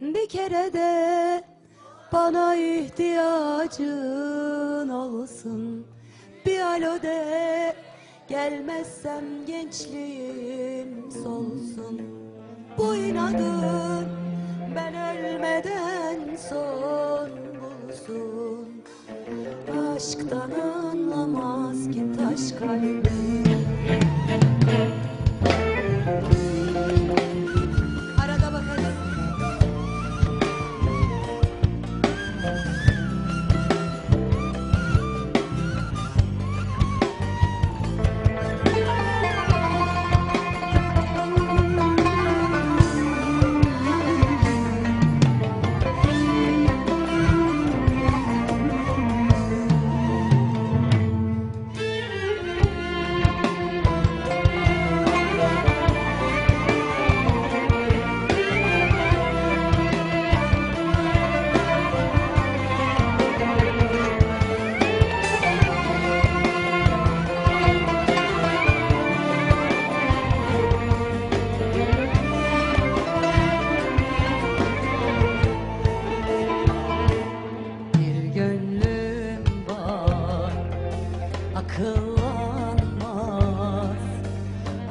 Bir kere de bana ihtiyacın olsun. Bir alo de gelmezsem gençliğim solsun. Bu inadın ben ölmeden son bulsun. Aşktan anlamaz ki taş kalbim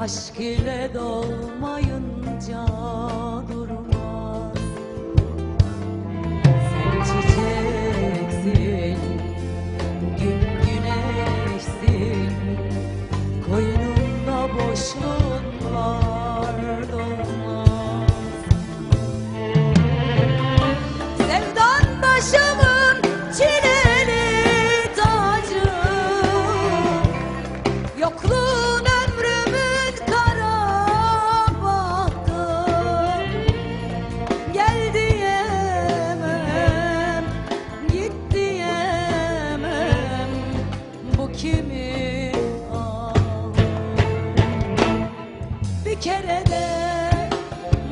Aşk ile dolmayınca kere de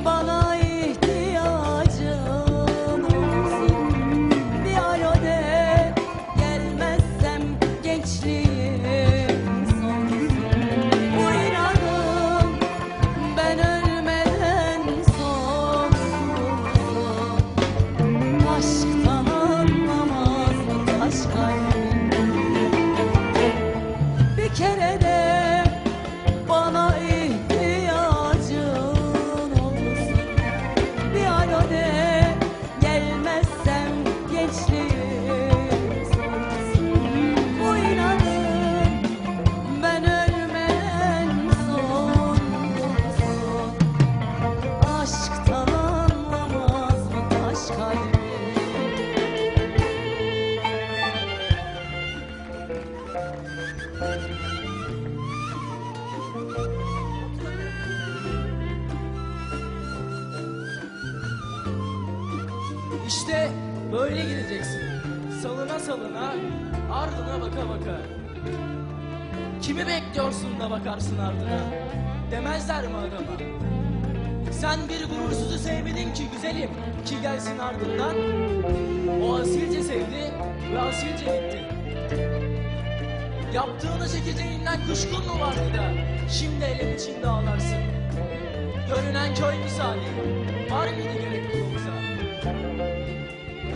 bana ihtiyacın olsun. Bir alo de gelmezsem gençliğim sonsun. Bu inadım ben ölmeden son bulsun İşte böyle gideceksin. Salına salına, ardına baka baka. Kimi bekliyorsun da bakarsın ardına? Demezler mi adama? Sen bir gurursuzu sevmedin ki güzelim ki gelsin ardından. O asilce sevdi ve asilce gitti. Yaptığını çekeceğinden kuşkun mu vardı da şimdi elin içinde ağlarsın. Görünen köy misali var mıydı gerek yolumuza?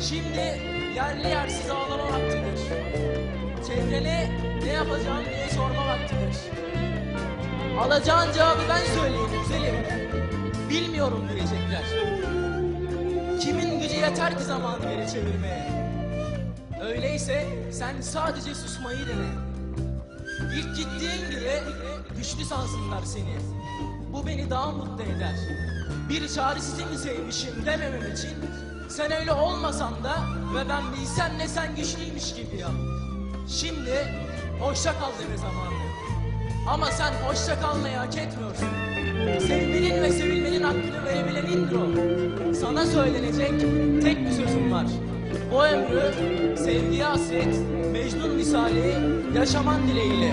Şimdi yerli yersiz ağlama vaktidir. Çevrene ne yapacağım diye sorma vaktidir. Alacağın cevabı ben söyleyeyim güzelim. Bilmiyorum diyecekler. Kimin gücü yeter ki zamanı geri çevirmeye? Öyleyse sen sadece susmayı dene. İlk gittiğin gibi güçlü sansınlar seni. Bu beni daha mutlu eder. Bir çaresizi mi sevmişim dememem için sen öyle olmasan da ve ben bilsem ne sen güçlüymüş gibi yap. Şimdi hoşça kal deme zamanı. Ama sen hoşça kalmayı hak etmiyorsun. Sevmenin ve sevilmenin hakkını verebilenindir o. Sana söylenecek tek bir sözüm var. O ömrü sevgiye hasret, Mecnun misali yaşaman dileğiyle.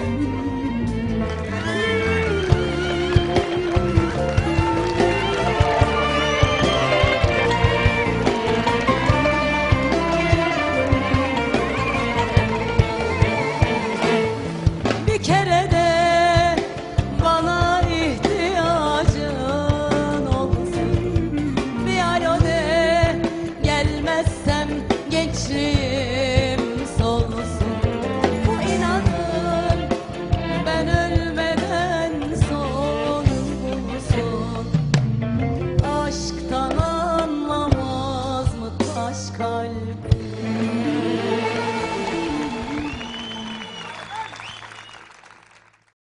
예.